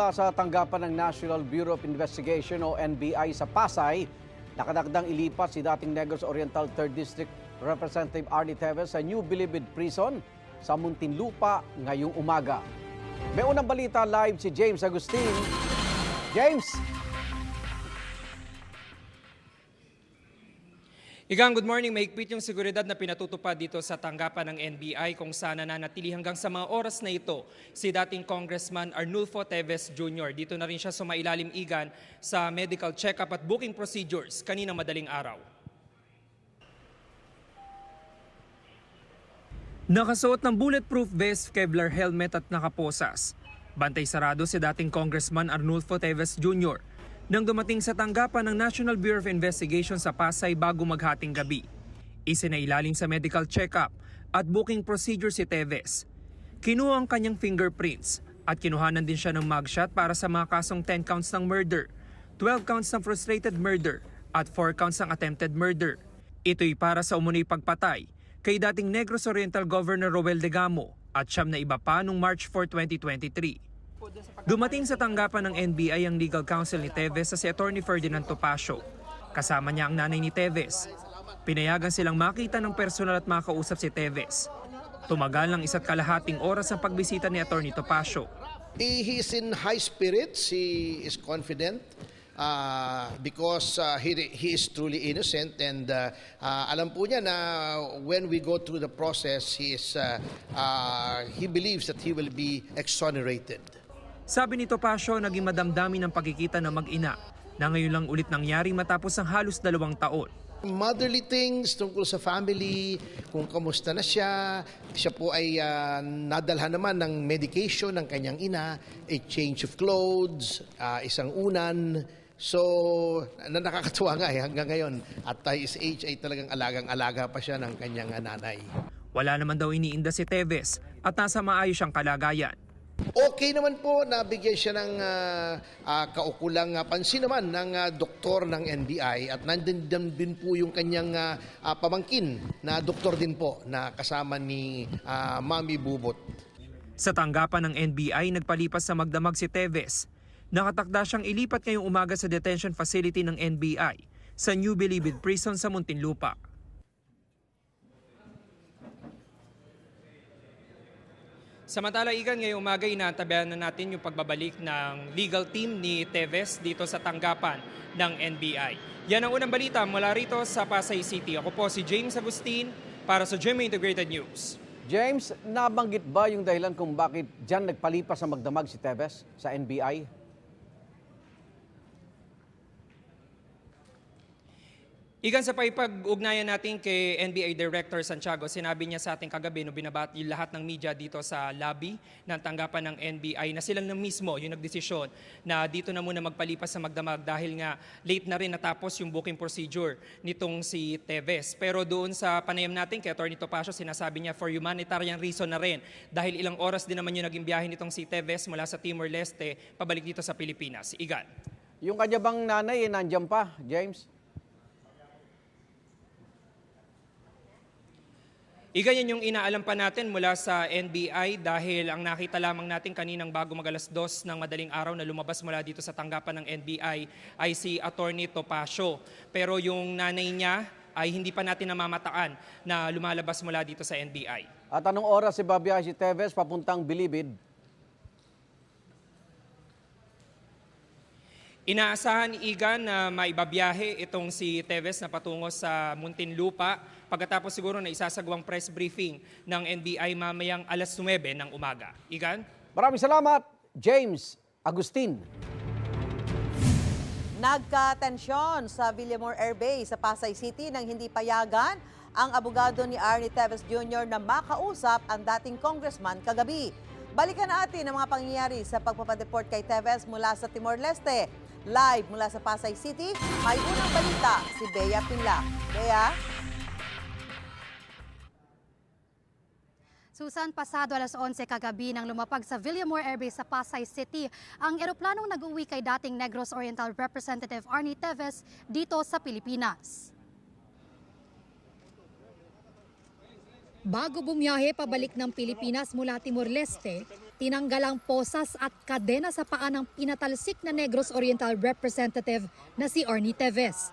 mula sa tanggapan ng National Bureau of Investigation o NBI sa Pasay, nakadakdang ilipat si dating Negros Oriental 3rd District Representative Arnie Teves sa New Bilibid Prison sa Muntinlupa ngayong umaga. May unang balita live si James Agustin. James! Igang good morning. Mahigpit yung seguridad na pinatutupad dito sa tanggapan ng NBI kung saan nananatili hanggang sa mga oras na ito si dating Congressman Arnulfo Teves Jr. Dito na rin siya sumailalim igan sa medical check-up at booking procedures kanina madaling araw. Nakasuot ng bulletproof vest, Kevlar helmet at nakaposas. Bantay sarado si dating Congressman Arnulfo Teves Jr. nang dumating sa tanggapan ng National Bureau of Investigation sa Pasay bago maghating gabi. Isinailalim sa medical check-up at booking procedure si Teves. Kinuha ang kanyang fingerprints at kinuhanan din siya ng mugshot para sa mga kasong 10 counts ng murder, 12 counts ng frustrated murder at 4 counts ng attempted murder. Ito'y para sa umunoy pagpatay kay dating Negros Oriental Governor Roel de Gamo at siyam na iba pa noong March 4, 2023. Dumating sa tanggapan ng NBI ang legal counsel ni Teves sa si Attorney Ferdinand Topacio. Kasama niya ang nanay ni Teves. Pinayagan silang makita ng personal at makausap si Teves. Tumagal ng isa't kalahating oras ang pagbisita ni Attorney Topacio. He, he is in high spirits. He is confident uh, because uh, he, he is truly innocent and uh, uh, alam po niya na when we go through the process, he, is, uh, uh, he believes that he will be exonerated. Sabi ni Topacio, naging madamdami ng pagkikita ng mag-ina na ngayon lang ulit nangyari matapos ang halos dalawang taon. Motherly things tungkol sa family, kung kamusta na siya. Siya po ay uh, nadalhan naman ng medication ng kanyang ina, a change of clothes, uh, isang unan. So, na nakakatuwa nga eh hanggang ngayon. At uh, his age ay talagang alagang-alaga pa siya ng kanyang nanay. Wala naman daw iniinda si Teves at nasa maayos siyang kalagayan. Okay naman po, nabigyan siya ng ah, ah, kaukulang ah, pansin naman ng ah, doktor ng NBI at nandun din, po yung kanyang ah, ah, pamangkin na doktor din po na kasama ni ah, Mami Bubot. Sa tanggapan ng NBI, nagpalipas sa magdamag si Teves. Nakatakda siyang ilipat ngayong umaga sa detention facility ng NBI sa New Bilibid Prison sa Muntinlupa. Samantala, Igan, ngayong umaga inaantabayan na natin yung pagbabalik ng legal team ni Teves dito sa tanggapan ng NBI. Yan ang unang balita mula rito sa Pasay City. Ako po si James Agustin para sa GMA Integrated News. James, nabanggit ba yung dahilan kung bakit dyan nagpalipas sa magdamag si Teves sa NBI? Igan sa paipag-ugnayan natin kay NBI Director Santiago, sinabi niya sa ating kagabi no binabati lahat ng media dito sa lobby ng tanggapan ng NBI na sila na mismo yung nagdesisyon na dito na muna magpalipas sa magdamag dahil nga late na rin natapos yung booking procedure nitong si Teves. Pero doon sa panayam natin kay Atty. Topacio, sinasabi niya for humanitarian reason na rin dahil ilang oras din naman yung naging biyahe nitong si Teves mula sa Timor-Leste pabalik dito sa Pilipinas. Igan. Yung kanya bang nanay, eh, nandyan pa, James? Iga yan yung inaalam pa natin mula sa NBI dahil ang nakita lamang natin kaninang bago magalas dos ng madaling araw na lumabas mula dito sa tanggapan ng NBI ay si Attorney Topacio. Pero yung nanay niya ay hindi pa natin namamataan na lumalabas mula dito sa NBI. At anong oras si babiyahe si Teves papuntang Bilibid? Inaasahan ni Igan na maibabiyahe itong si Teves na patungo sa Muntinlupa pagkatapos siguro na isasagawang press briefing ng NBI mamayang alas 9 ng umaga. Igan? Maraming salamat, James Agustin. Nagka-tensyon sa Villamor Air Base sa Pasay City nang hindi payagan ang abogado ni Arnie Teves Jr. na makausap ang dating congressman kagabi. Balikan natin ang mga pangyayari sa pagpapadeport kay Teves mula sa Timor-Leste. Live mula sa Pasay City, may unang balita si Bea Pinla. Bea? Susan, pasado alas 11 kagabi nang lumapag sa Villamor Air Base sa Pasay City ang eroplanong nag-uwi kay dating Negros Oriental Representative Arnie Teves dito sa Pilipinas. Bago bumiyahe pabalik ng Pilipinas mula Timor-Leste, tinanggal ang posas at kadena sa paa ng pinatalsik na Negros Oriental representative na si Arnie Teves.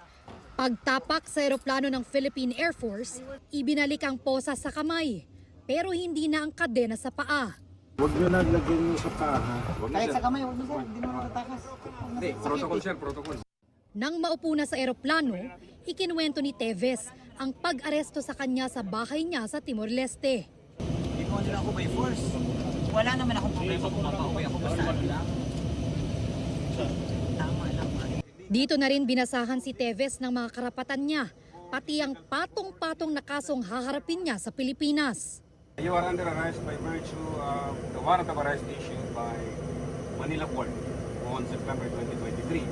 Pagtapak sa eroplano ng Philippine Air Force, ibinalik ang posas sa kamay, pero hindi na ang kadena sa paa. Huwag nyo na lagyan nyo sa paha. Kahit sa kamay, huwag mo sir, hindi mo matatakas. Hindi, protocol sir, protocol. Nang maupo na sa eroplano, ikinuwento ni Teves ang pag-aresto sa kanya sa bahay niya sa Timor-Leste. Hindi mo nila ako by force. Wala naman akong problema kung mapauwi ako basta ano lang. Tama lang. Dito na rin binasahan si Teves ng mga karapatan niya, pati ang patong-patong na kasong haharapin niya sa Pilipinas. You are under arrest by virtue of the warrant of arrest issued by Manila Court on September 2023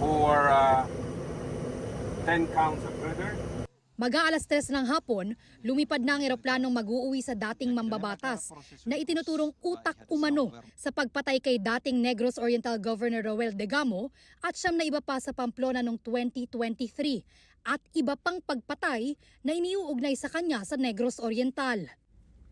for uh, 10 counts of murder, Mag-aalas tres ng hapon, lumipad na ang eroplanong mag-uuwi sa dating mambabatas na itinuturong utak umano sa pagpatay kay dating Negros Oriental Governor Roel Degamo at siyam na iba pa sa Pamplona noong 2023 at iba pang pagpatay na iniuugnay sa kanya sa Negros Oriental.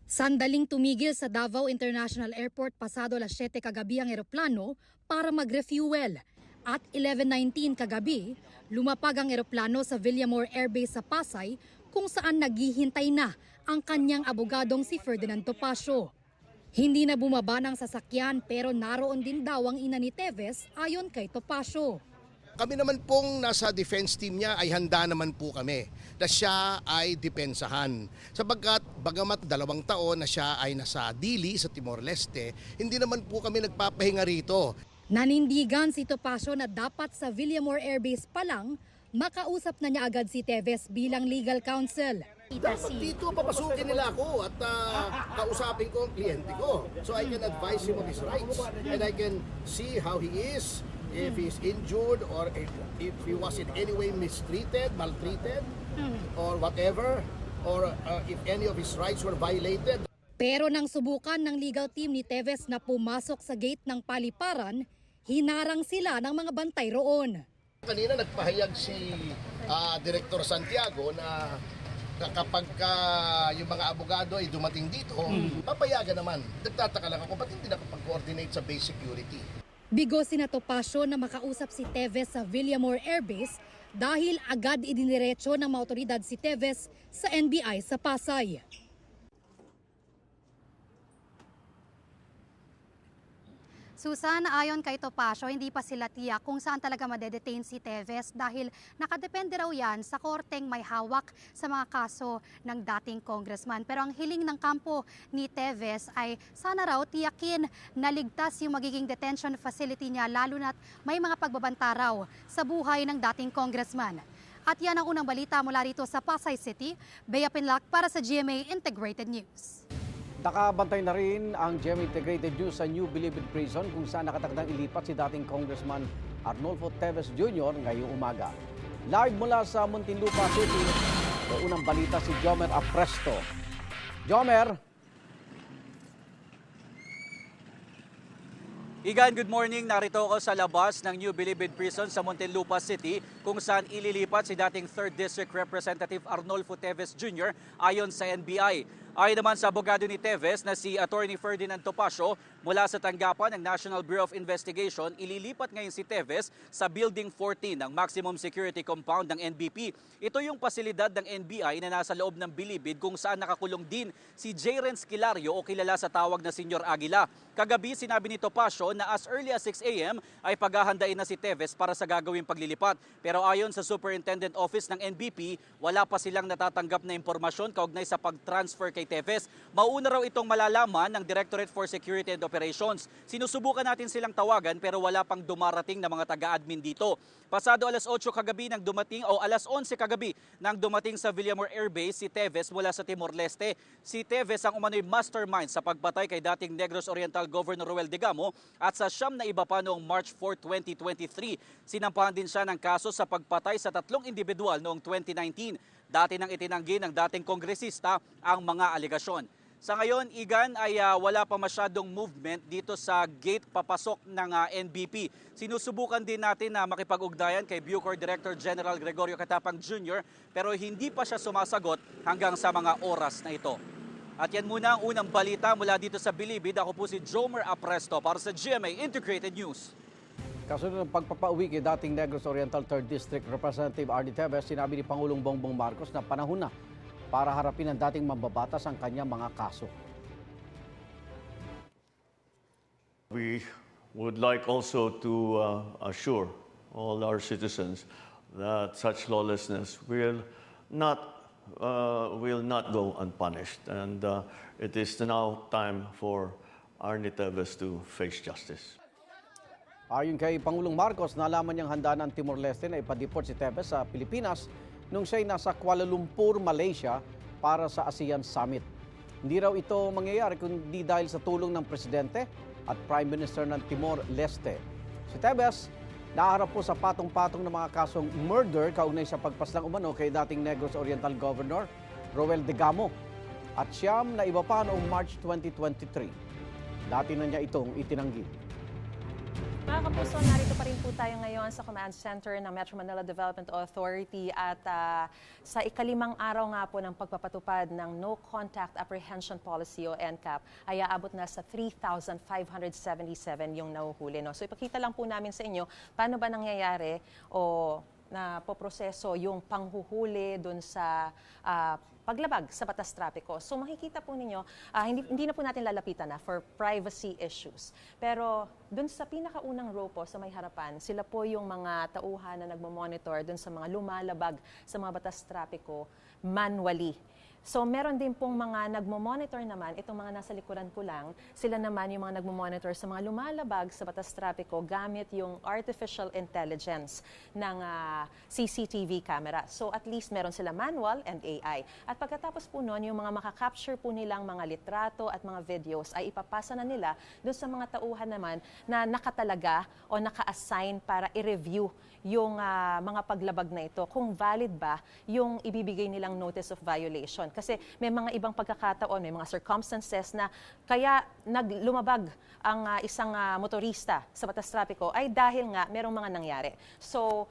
Sandaling tumigil sa Davao International Airport pasado alas 7 kagabi ang eroplano para mag-refuel. At 11.19 kagabi, lumapag ang eroplano sa Villamor Air Base sa Pasay kung saan naghihintay na ang kanyang abogadong si Ferdinand Topacio. Hindi na bumaba ng sasakyan pero naroon din daw ang ina ni Teves ayon kay Topacio. Kami naman pong nasa defense team niya ay handa naman po kami na siya ay depensahan. Sapagkat bagamat dalawang taon na siya ay nasa Dili sa Timor-Leste, hindi naman po kami nagpapahinga rito. Nanindigan si Topacio na dapat sa Villamor Air Base pa lang, makausap na niya agad si Teves bilang legal counsel. Dapat dito papasukin nila ako at ah, kausapin ko ang kliyente ko. So I can advise him of his rights and I can see how he is, if he's injured or if, if he was in any way mistreated, maltreated, or whatever, or ah, if any of his rights were violated. Pero nang subukan ng legal team ni Teves na pumasok sa gate ng paliparan, hinarang sila ng mga bantay roon. Kanina nagpahayag si ah, Director Santiago na kapag ah, yung mga abogado ay dumating dito, papayagan naman. Nagtataka lang ako, ba't hindi nakapag-coordinate sa base security? Bigo si Topacio na makausap si Teves sa Villamor Air Base dahil agad idiniretso ng mga otoridad si Teves sa NBI sa Pasay. Susan, ayon kay Topacio, hindi pa sila tiyak kung saan talaga madedetain si Teves dahil nakadepende raw yan sa korteng may hawak sa mga kaso ng dating congressman. Pero ang hiling ng kampo ni Teves ay sana raw tiyakin na ligtas yung magiging detention facility niya lalo na't may mga pagbabanta raw sa buhay ng dating congressman. At yan ang unang balita mula rito sa Pasay City. Bea Pinlac para sa GMA Integrated News. Nakabantay na rin ang GEM Integrated News sa New Bilibid Prison kung saan nakatakdang ilipat si dating Congressman Arnolfo Teves Jr. ngayong umaga. Live mula sa Muntinlupa City, may unang balita si Jomer Apresto. Jomer, Igan, good morning. Narito ako sa labas ng New Bilibid Prison sa Muntinlupa City kung saan ililipat si dating 3rd District Representative Arnolfo Teves Jr. ayon sa NBI. Ayon naman sa abogado ni Teves na si Attorney Ferdinand Topacio mula sa tanggapan ng National Bureau of Investigation, ililipat ngayon si Teves sa Building 14 ng Maximum Security Compound ng NBP. Ito yung pasilidad ng NBI na nasa loob ng Bilibid kung saan nakakulong din si J. Renz Kilario o kilala sa tawag na Senyor Aguila. Kagabi sinabi ni Topacio na as early as 6 a.m. ay paghahandain na si Teves para sa gagawing paglilipat. Pero ayon sa Superintendent Office ng NBP, wala pa silang natatanggap na impormasyon kaugnay sa pag-transfer kay Teves. Mauna raw itong malalaman ng Directorate for Security and Operations. Sinusubukan natin silang tawagan pero wala pang dumarating na mga taga-admin dito. Pasado alas 8 kagabi nang dumating o alas 11 kagabi nang dumating sa Villamor Air Base si Teves mula sa Timor-Leste. Si Teves ang umano'y mastermind sa pagpatay kay dating Negros Oriental Governor Roel Degamo at sa siyam na iba pa noong March 4, 2023. Sinampahan din siya ng kaso sa pagpatay sa tatlong individual noong 2019. Dati nang itinanggi ng dating kongresista ang mga aligasyon. Sa ngayon, Igan, ay ah, wala pa masyadong movement dito sa gate papasok ng ah, NBP. Sinusubukan din natin na makipag-ugnayan kay Bucor Director General Gregorio Katapang Jr. pero hindi pa siya sumasagot hanggang sa mga oras na ito. At yan muna ang unang balita mula dito sa Bilibid. Ako po si Jomer Apresto para sa GMA Integrated News. Kasunod ng pagpapauwi kay dating Negros Oriental 3rd District Representative Arnie Teves, sinabi ni Pangulong Bongbong Marcos na panahon na para harapin ng dating mambabatas ang kanyang mga kaso. We would like also to uh, assure all our citizens that such lawlessness will not uh, will not go unpunished, and uh, it is now time for Arnie Teves to face justice. Ayon kay Pangulong Marcos, nalaman niyang handa ng Timor-Leste na ipadeport si Tevez sa Pilipinas nung siya'y nasa Kuala Lumpur, Malaysia para sa ASEAN Summit. Hindi raw ito mangyayari kundi dahil sa tulong ng Presidente at Prime Minister ng Timor-Leste. Si Tevez, naharap po sa patong-patong ng mga kasong murder kaugnay sa pagpaslang umano kay dating Negros Oriental Governor Roel De Gamo at siyam na iba pa noong March 2023. Dati na niya itong itinanggi. Mga kapuso, narito pa rin po tayo ngayon sa Command Center ng Metro Manila Development Authority at ah, sa ikalimang araw nga po ng pagpapatupad ng No Contact Apprehension Policy o NCAP ay aabot na sa 3,577 yung nahuhuli. No? So ipakita lang po namin sa inyo paano ba nangyayari o na poproseso yung panghuhuli doon sa ah, paglabag sa batas trapiko. So makikita po ninyo, ah, hindi, hindi na po natin lalapitan na for privacy issues. Pero doon sa pinakaunang row po sa may harapan, sila po yung mga tauhan na nagmo-monitor doon sa mga lumalabag sa mga batas trapiko manually. So meron din pong mga nagmo-monitor naman, itong mga nasa likuran ko lang, sila naman yung mga nagmo-monitor sa mga lumalabag sa batas trapiko gamit yung artificial intelligence ng ah, CCTV camera. So at least meron sila manual and AI. At pagkatapos po noon, yung mga makakapture po nilang mga litrato at mga videos ay ipapasa na nila doon sa mga tauhan naman na nakatalaga o naka-assign para i-review yung ah, mga paglabag na ito, kung valid ba yung ibibigay nilang notice of violation. Kasi may mga ibang pagkakataon, may mga circumstances na kaya naglumabag ang ah, isang ah, motorista sa batas trapiko ay dahil nga merong mga nangyari. So,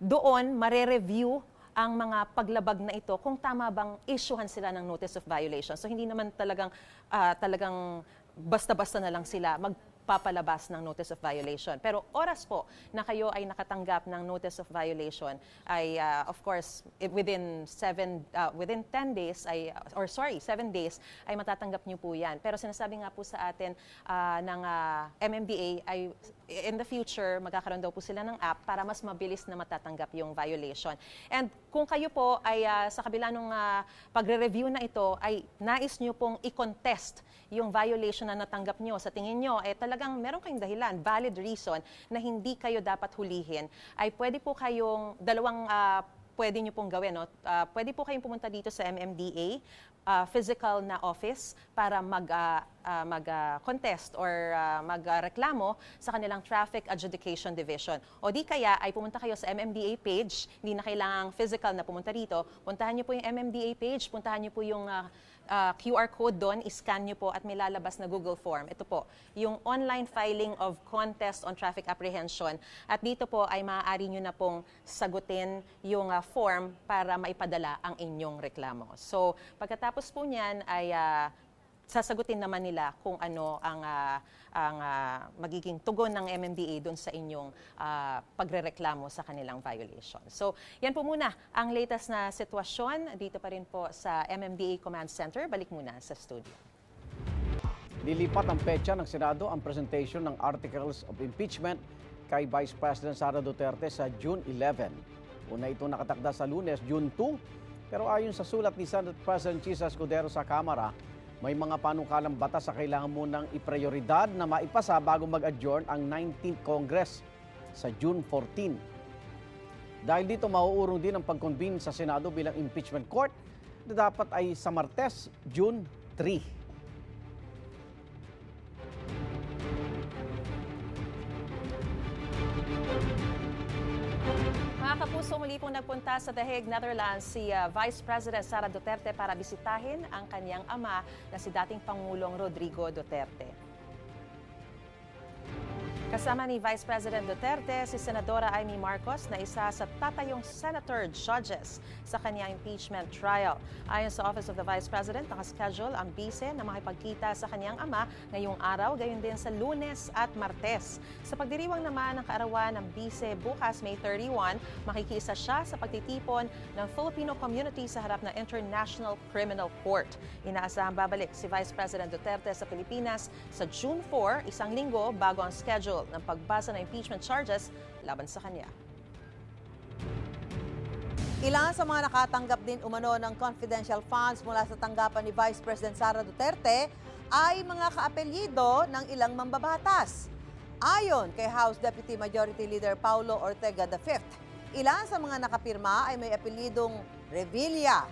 doon mare-review ang mga paglabag na ito kung tama bang issuehan sila ng notice of violation. So hindi naman talagang ah, talagang basta-basta na lang sila magpapalabas ng notice of violation. Pero oras po na kayo ay nakatanggap ng notice of violation ay ah, of course it- within seven ah, within 10 days ay or sorry, 7 days ay matatanggap niyo po 'yan. Pero sinasabi nga po sa atin ah, ng ah, MMDA ay in the future magkakaroon daw po sila ng app para mas mabilis na matatanggap yung violation. And kung kayo po ay ah, sa kabila ng pagre-review na ito ay nais nyo pong i-contest yung violation na natanggap nyo sa tingin nyo eh talagang meron kayong dahilan, valid reason na hindi kayo dapat hulihin ay pwede po kayong dalawang ah, pwede nyo pong gawin. No? Ah, pwede po kayong pumunta dito sa MMDA, ah, physical na office para mag, ah, ah, mag-contest or ah, magreklamo sa kanilang Traffic Adjudication Division. O di kaya ay pumunta kayo sa MMDA page, hindi na kailangang physical na pumunta dito. Puntahan nyo po yung MMDA page, puntahan nyo po yung ah, ah, QR code doon, iscan nyo po at may lalabas na Google form. Ito po, yung online filing of contest on traffic apprehension. At dito po ay maaari nyo na pong sagutin yung ah, form para maipadala ang inyong reklamo. So, pagkatapos po niyan ay ah, sasagutin naman nila kung ano ang ah, ang ah, magiging tugon ng MMDA doon sa inyong ah, pagrereklamo sa kanilang violation. So, yan po muna ang latest na sitwasyon dito pa rin po sa MMDA Command Center. Balik muna sa studio. Nilipat ang petsa ng Senado ang presentation ng Articles of Impeachment kay Vice President Sara Duterte sa June 11. Una itong nakatakda sa lunes, June 2. Pero ayon sa sulat ni Senate President Chisa Escudero sa Kamara, may mga panukalang batas sa kailangan munang iprioridad na maipasa bago mag-adjourn ang 19th Congress sa June 14. Dahil dito mauurong din ang pag-convene sa Senado bilang impeachment court na dapat ay sa Martes, June 3. Mga kapuso, muli pong nagpunta sa The Hague, Netherlands, si ah, Vice President Sara Duterte para bisitahin ang kanyang ama na si dating Pangulong Rodrigo Duterte. Kasama ni Vice President Duterte si Senadora Amy Marcos na isa sa tatayong senator judges sa kanyang impeachment trial. Ayon sa Office of the Vice President, nakaschedule ang bise na makipagkita sa kanyang ama ngayong araw, gayon din sa lunes at martes. Sa pagdiriwang naman ng kaarawan ng bise bukas May 31, makikisa siya sa pagtitipon ng Filipino community sa harap ng International Criminal Court. Inaasahang babalik si Vice President Duterte sa Pilipinas sa June 4, isang linggo bago ang schedule ng pagbasa ng impeachment charges laban sa kanya. Ilan sa mga nakatanggap din umano ng confidential funds mula sa tanggapan ni Vice President Sara Duterte ay mga kaapelyido ng ilang mambabatas. Ayon kay House Deputy Majority Leader Paulo Ortega V, ilan sa mga nakapirma ay may apelyidong Revilla,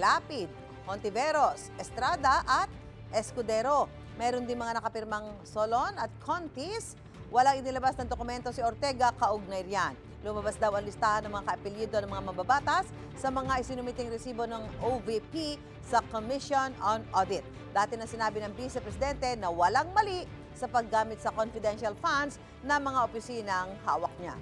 Lapid, Hontiveros, Estrada at Escudero. Meron din mga nakapirmang Solon at Contis. Walang inilabas ng dokumento si Ortega kaugnay riyan. Lumabas daw ang listahan ng mga kaapelyido ng mga mababatas sa mga isinumiting resibo ng OVP sa Commission on Audit. Dati na sinabi ng Vice Presidente na walang mali sa paggamit sa confidential funds ng mga opisinang hawak niya.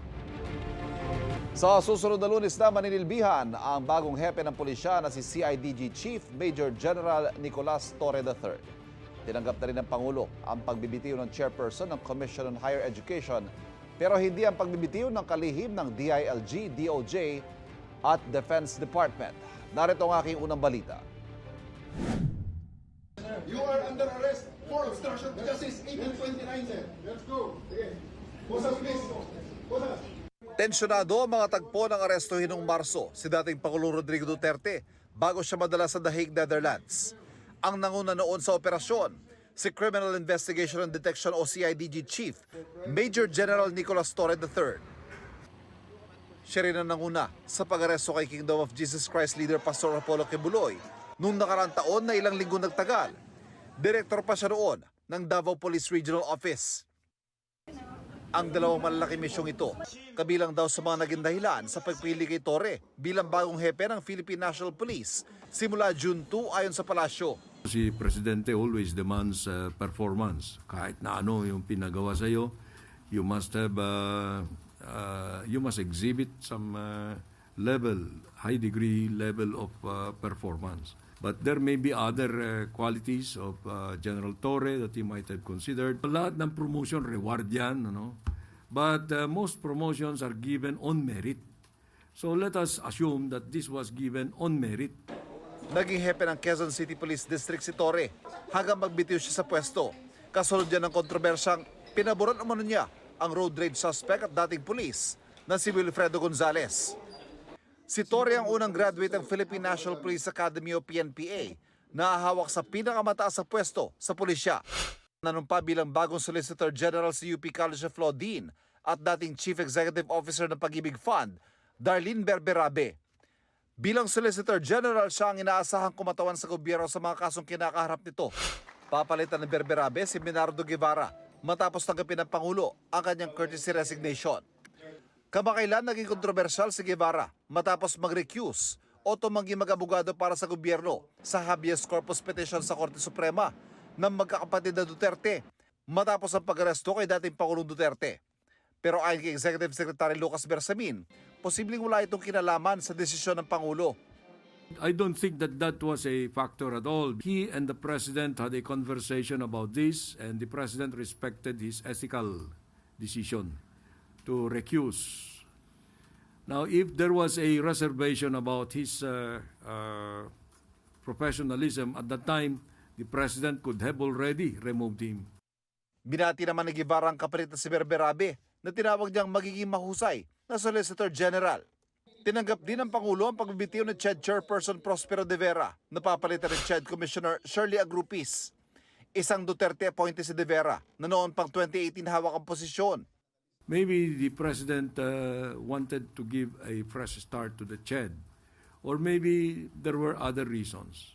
Sa susunod na lunes na maninilbihan ang bagong hepe ng pulisya na si CIDG Chief Major General Nicolas Torre III. Tinanggap na rin ng Pangulo ang pagbibitiw ng chairperson ng Commission on Higher Education pero hindi ang pagbibitiw ng kalihim ng DILG, DOJ at Defense Department. Narito ang aking unang balita. You are under arrest for obstruction of justice 1829, sir. Let's go. Please. Posas. Tensyonado ang mga tagpo ng arestuhin noong Marso si dating Pangulo Rodrigo Duterte bago siya madala sa The Hague, Netherlands. Ang nanguna noon sa operasyon, si Criminal Investigation and Detection o CIDG Chief, Major General Nicolas Torre III. Siya rin ang nanguna sa pag-aresto kay Kingdom of Jesus Christ leader Pastor Apollo Kibuloy noong nakaraang taon na ilang linggo nagtagal. Direktor pa siya noon ng Davao Police Regional Office. Ang dalawang malalaking misyong ito, kabilang daw sa mga naging dahilan sa pagpili kay Torre bilang bagong hepe ng Philippine National Police simula June 2 ayon sa palasyo. Si Presidente always demands uh, performance. Kahit na ano yung pinagawa sa iyo, you must have, uh, uh, you must exhibit some uh, level, high degree level of uh, performance. But there may be other uh, qualities of uh, General Torre that he might have considered. Lahat ng promotion, reward yan. Ano? But uh, most promotions are given on merit. So let us assume that this was given on merit. Naging hepe ng Quezon City Police District si Torre hanggang magbitiw siya sa pwesto. Kasunod yan ng kontrobersyang pinaboran umano niya ang road rage suspect at dating pulis na si Wilfredo Gonzales. Si Torre ang unang graduate ng Philippine National Police Academy o PNPA na hawak sa pinakamataas sa pwesto sa pulisya. Nanumpa bilang bagong Solicitor General sa UP College of Law Dean at dating Chief Executive Officer ng Pag-ibig Fund, Darlene Berberabe. Bilang Solicitor General, siya ang inaasahang kumatawan sa gobyerno sa mga kasong kinakaharap nito. Papalitan ng Berberabe si Minardo Guevara matapos tanggapin ng Pangulo ang kanyang courtesy resignation. Kamakailan naging kontrobersyal si Guevara matapos mag-recuse o tumanggi mag-abogado para sa gobyerno sa habeas corpus petition sa Korte Suprema ng magkakapatid na Duterte matapos ang pag-aresto kay dating Pangulong Duterte. Pero ayon kay Executive Secretary Lucas Bersamin, posibleng wala itong kinalaman sa desisyon ng Pangulo. I don't think that that was a factor at all. He and the president had a conversation about this, and the president respected his ethical decision to recuse. Now, if there was a reservation about his uh, uh, professionalism at that time, the president could have already removed him. Binati naman ni Guevara ang kapalit na si Berberabe na tinawag niyang magiging mahusay na Solicitor General. Tinanggap din ng Pangulo ang pagbibitiw ni CHED Chairperson Prospero De Vera na papalitan ni CHED Commissioner Shirley Agrupis. Isang Duterte appointee si De Vera na noon pang 2018 hawak ang posisyon. Maybe the president uh, wanted to give a fresh start to the CHED, or maybe there were other reasons.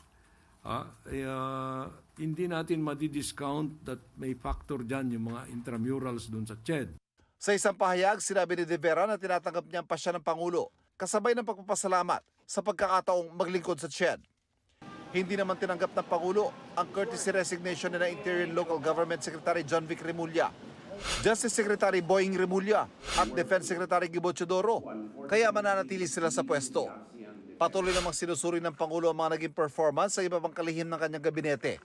Ah, uh, hindi natin madi-discount that may factor dyan yung mga intramurals dun sa CHED. Sa isang pahayag, sinabi ni De Vera na tinatanggap niya ang pasya ng Pangulo kasabay ng pagpapasalamat sa pagkakataong maglingkod sa CHED. Hindi naman tinanggap ng Pangulo ang courtesy resignation ni na Interior Local Government Secretary John Vic Remulla Justice Secretary Boying Remulla at Defense Secretary Gibo Chodoro. Kaya mananatili sila sa pwesto. Patuloy namang sinusuri ng Pangulo ang mga naging performance sa iba pang kalihim ng kanyang gabinete.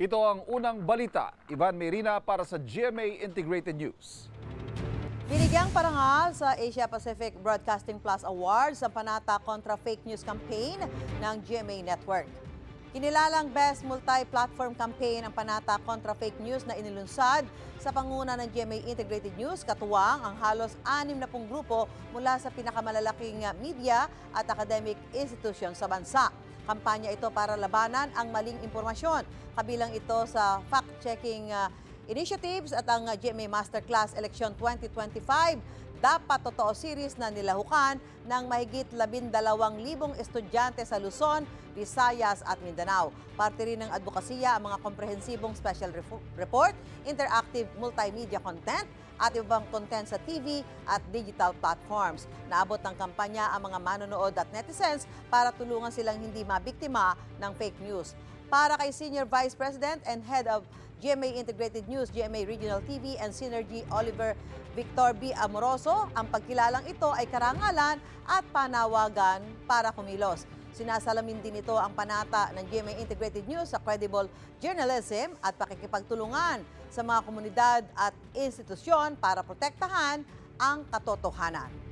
Ito ang unang balita. Ivan Merina para sa GMA Integrated News. Binigyang parangal sa Asia Pacific Broadcasting Plus Awards ang Panata Contra Fake News Campaign ng GMA Network. Kinilalang Best Multi-Platform Campaign ang Panata Contra Fake News na inilunsad sa panguna ng GMA Integrated News, katuwang ang halos anim na pong grupo mula sa pinakamalalaking media at academic institution sa bansa. Kampanya ito para labanan ang maling impormasyon. Kabilang ito sa fact-checking uh, initiatives at ang GMA Masterclass Election 2025 dapat totoo series na nilahukan ng mahigit 12,000 estudyante sa Luzon, Visayas at Mindanao. Parte rin ng advokasya ang mga komprehensibong special report, interactive multimedia content at ibang content sa TV at digital platforms. Naabot ng kampanya ang mga manonood at netizens para tulungan silang hindi mabiktima ng fake news. Para kay Senior Vice President and Head of GMA Integrated News, GMA Regional TV and Synergy Oliver Victor B. Amoroso, ang pagkilalang ito ay karangalan at panawagan para kumilos. Sinasalamin din ito ang panata ng GMA Integrated News sa credible journalism at pakikipagtulungan sa mga komunidad at institusyon para protektahan ang katotohanan.